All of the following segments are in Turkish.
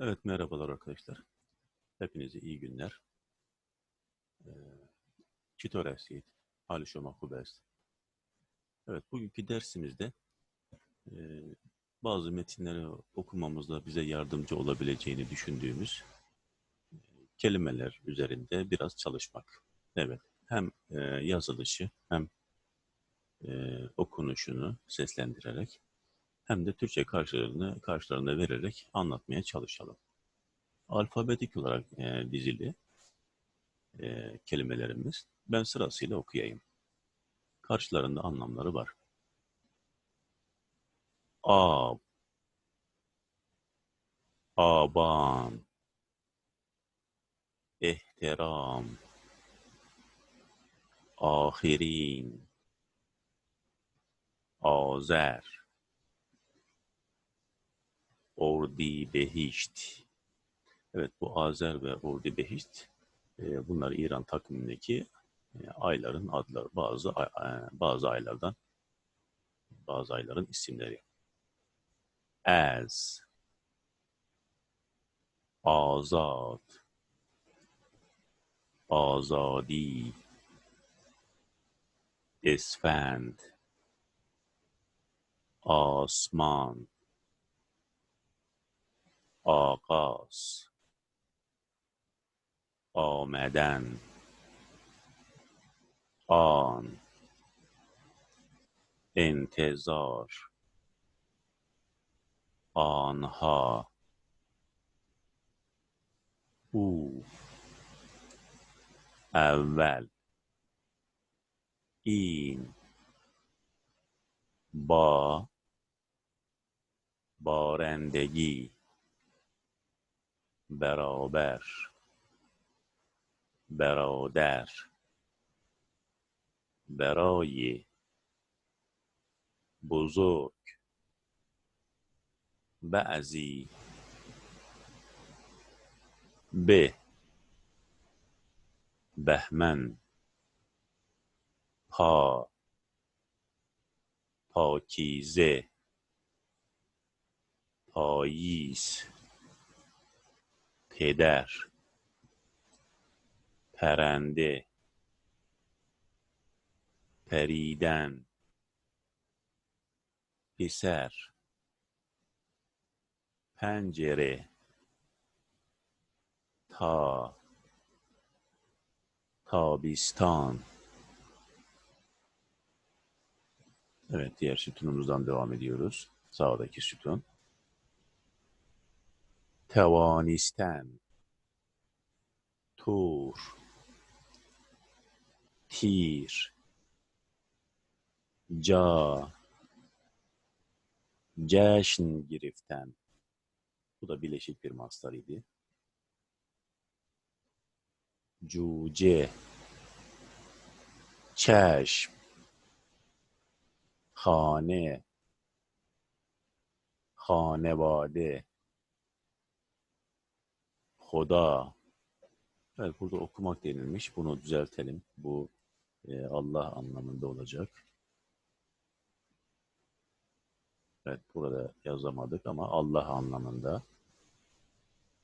Evet, merhabalar arkadaşlar. Hepinize iyi günler. Ee, Çito Resiyet, Alişo Mahubes. Evet, bugünkü dersimizde e, bazı metinleri okumamızda bize yardımcı olabileceğini düşündüğümüz e, kelimeler üzerinde biraz çalışmak. Evet, hem e, yazılışı hem okunuşunu seslendirerek hem de Türkçe karşılarını karşılarında vererek anlatmaya çalışalım. Alfabetik olarak e, dizili e, kelimelerimiz. Ben sırasıyla okuyayım. Karşılarında anlamları var. Ab, aban, ehtiram, ahirin, azer, Ordi Behişt. Evet bu Azer ve Ordi Behişt e, bunlar İran takvimindeki e, ayların adları. Bazı e, bazı aylardan bazı ayların isimleri. Az Azad Azadi Esfand Asman آغاز. آمدن. آن. انتظار. آنها. او. اول. این. با. بارندگی. برابر. برادر. برای بزرگ. بعضی. به. بهمن. پا. پاکیزه. پاییز. پدر پرنده پریدن پسر پنجره تا تابستان Evet diğer sütunumuzdan devam ediyoruz. Sağdaki sütun. توانستن تور تیر جا جشن گرفتن bu da bileşik bir mastar idi. Cuce چشم خانه خانواده Hoda. Evet burada okumak denilmiş. Bunu düzeltelim. Bu e, Allah anlamında olacak. Evet burada yazamadık ama Allah anlamında.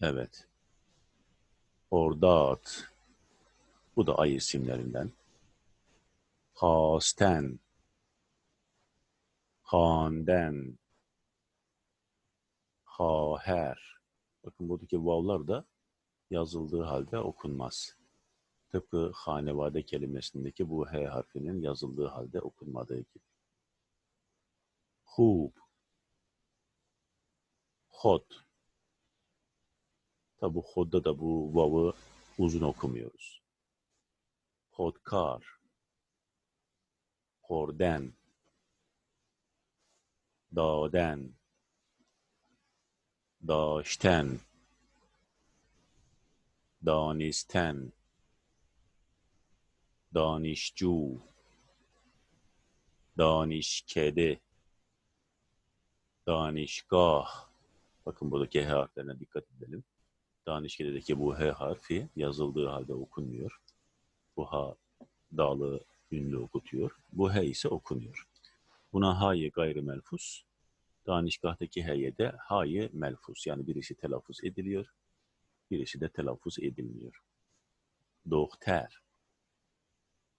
Evet. Ordat. Bu da ay isimlerinden. Hasten. Handen. Haher. Bakın buradaki vavlar da yazıldığı halde okunmaz. Tıpkı hanevade kelimesindeki bu H harfinin yazıldığı halde okunmadığı gibi. Hub, hot. Tabi hodda da bu vav'ı uzun okumuyoruz. Hodkar, horden, daden, daşten, دانستن دانشجو دانشکده danişgah. Bakın buradaki H harflerine dikkat edelim. Danişkede'deki bu H harfi yazıldığı halde okunmuyor. Bu H dağlı ünlü okutuyor. Bu H ise okunuyor. Buna H'yı gayrimelfus, Danişgahtaki heyede ha'yı melfuz yani birisi telaffuz ediliyor, birisi de telaffuz edilmiyor. Dokter,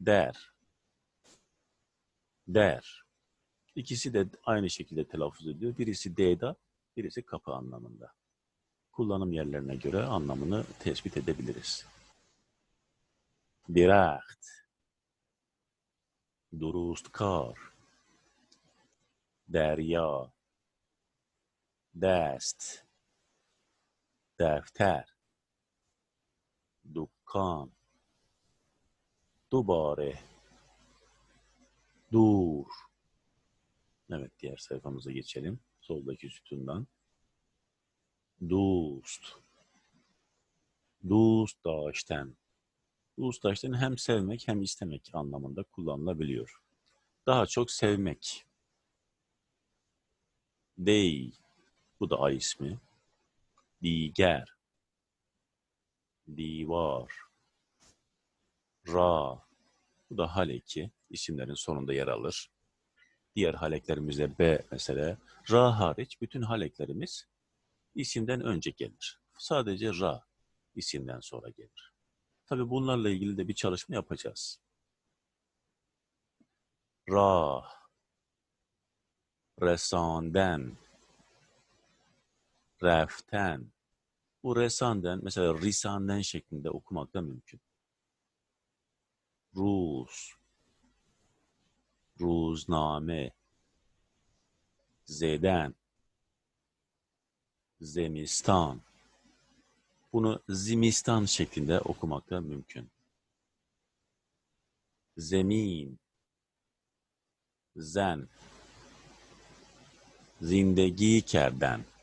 der, der. İkisi de aynı şekilde telaffuz ediliyor. Birisi D'da, birisi kapı anlamında. Kullanım yerlerine göre anlamını tespit edebiliriz. Diracht, durustkar, derya, dest, defter, dükkan, dubare, dur. Evet diğer sayfamıza geçelim. Soldaki sütundan. Dust. Dust daşten. Dust daşten hem sevmek hem istemek anlamında kullanılabiliyor. Daha çok sevmek. Dey. Bu da ay ismi. Diger. Divar. Ra. Bu da hal eki. isimlerin sonunda yer alır. Diğer haleklerimizde B mesela. Ra hariç bütün haleklerimiz isimden önce gelir. Sadece Ra isimden sonra gelir. Tabi bunlarla ilgili de bir çalışma yapacağız. Ra, resanden, reften. Bu resanden mesela risanden şeklinde okumak da mümkün. Ruz, ruzname, zeden, zemistan. Bunu zimistan şeklinde okumak da mümkün. Zemin, zen, zindegi kerden.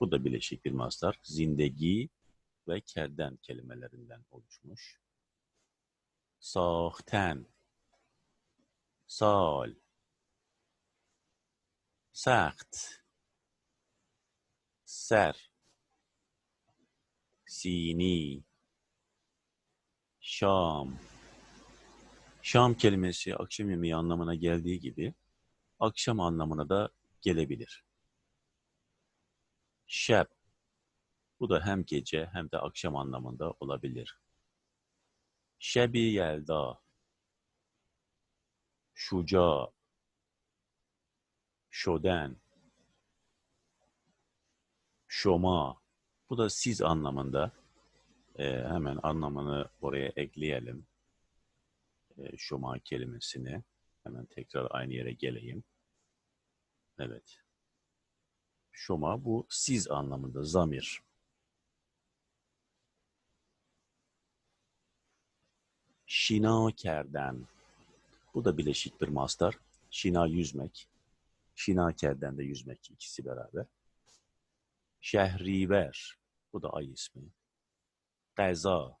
Bu da bileşik bir mastar. Zindegi ve kerden kelimelerinden oluşmuş. Sahten, sal, sert, ser, sini, şam. Şam kelimesi akşam yemeği anlamına geldiği gibi akşam anlamına da gelebilir. Şeb. Bu da hem gece hem de akşam anlamında olabilir. Şebi yelda. Şuca. Şoden. Şoma. Bu da siz anlamında. Ee, hemen anlamını oraya ekleyelim. Ee, şoma kelimesini. Hemen tekrar aynı yere geleyim. Evet. Şoma bu siz anlamında zamir. Şina kerden. Bu da bileşik bir mastar. Şina yüzmek. Şina kerden de yüzmek ikisi beraber. Şehriver. Bu da ay ismi. Qeza.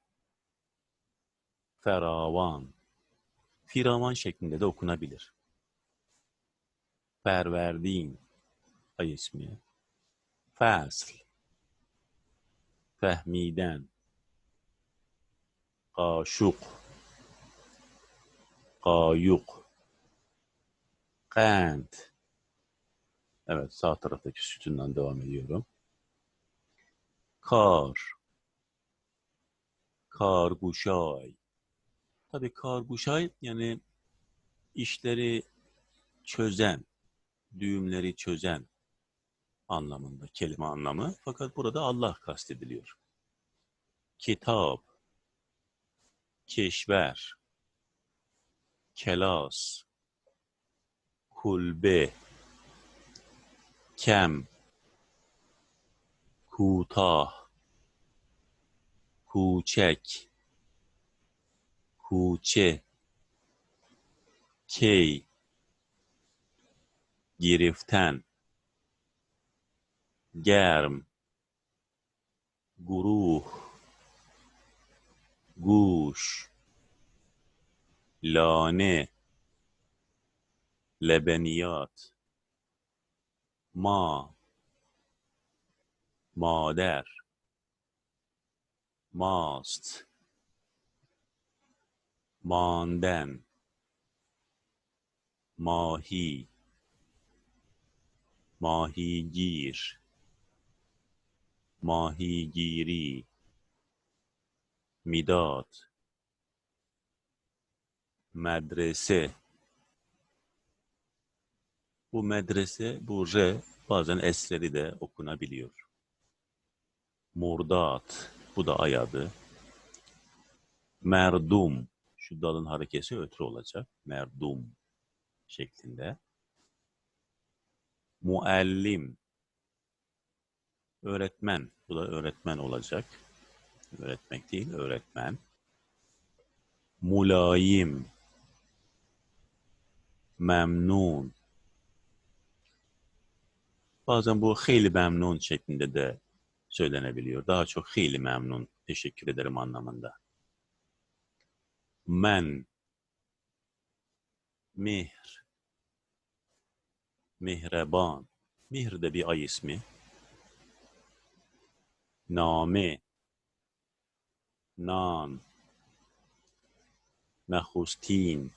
Feravan. Firavan şeklinde de okunabilir. Perverdin. Ay ismi. Fasl. Fehmiden. Kaşuk. Kayuk. Kent. Evet sağ taraftaki sütundan devam ediyorum. Kar. Karguşay. Tabii karguşay yani işleri çözen, düğümleri çözen anlamında kelime anlamı. Fakat burada Allah kastediliyor. Kitap, keşver, kelas, kulbe, kem, kutah, kuçek, kuçe, key, giriften, گرم گروه گوش لانه لبنیات ما مادر ماست ماندن ماهی ماهیگیر. Mahigiri. Midat. Medrese. Bu medrese, bu R bazen esleri de okunabiliyor. Murdat. Bu da ayadı. Merdum. Şu dalın harekesi ötürü olacak. Merdum şeklinde. Muallim. Öğretmen. Bu da öğretmen olacak. Öğretmek değil, öğretmen. Mulayim. Memnun. Bazen bu hayli memnun şeklinde de söylenebiliyor. Daha çok hayli memnun, teşekkür ederim anlamında. Men, mihr, mihreban. Mihr de bir ay ismi. نامه. نام نخستین.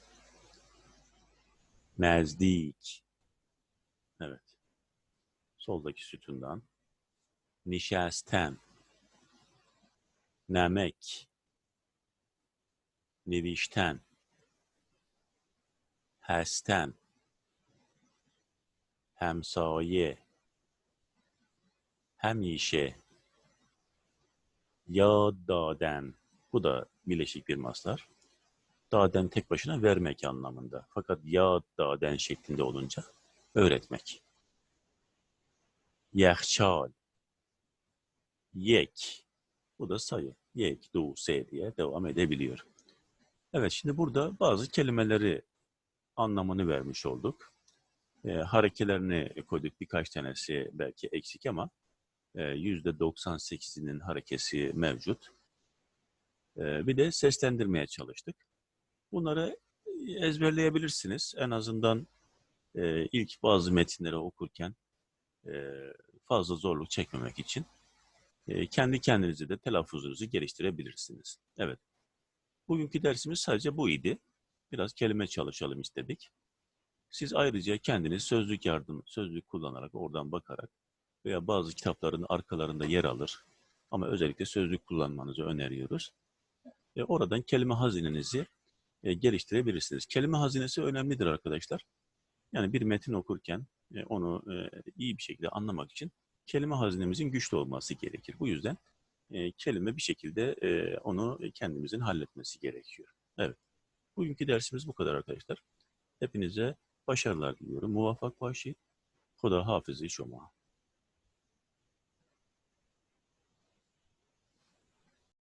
نزدیک. Evet. Soldaki sütundan. نشستن نمک نویشتن هستن همسایه همیشه yad daden bu da birleşik bir maslar. Daden tek başına vermek anlamında. Fakat yad daden şeklinde olunca öğretmek. Yahçal yek bu da sayı. Yek, du, se diye devam edebiliyor. Evet şimdi burada bazı kelimeleri anlamını vermiş olduk. E, harekelerini koyduk. Birkaç tanesi belki eksik ama %98'inin harekesi mevcut. Bir de seslendirmeye çalıştık. Bunları ezberleyebilirsiniz. En azından ilk bazı metinleri okurken fazla zorluk çekmemek için kendi kendinize de telaffuzunuzu geliştirebilirsiniz. Evet. Bugünkü dersimiz sadece bu idi. Biraz kelime çalışalım istedik. Siz ayrıca kendiniz sözlük yardım, sözlük kullanarak oradan bakarak veya bazı kitapların arkalarında yer alır. Ama özellikle sözlük kullanmanızı öneriyoruz. E, oradan kelime hazinenizi e, geliştirebilirsiniz. Kelime hazinesi önemlidir arkadaşlar. Yani bir metin okurken e, onu e, iyi bir şekilde anlamak için kelime hazinemizin güçlü olması gerekir. Bu yüzden e, kelime bir şekilde e, onu kendimizin halletmesi gerekiyor. Evet. Bugünkü dersimiz bu kadar arkadaşlar. Hepinize başarılar diliyorum. Muvaffak başı. Huda hafızı şoma.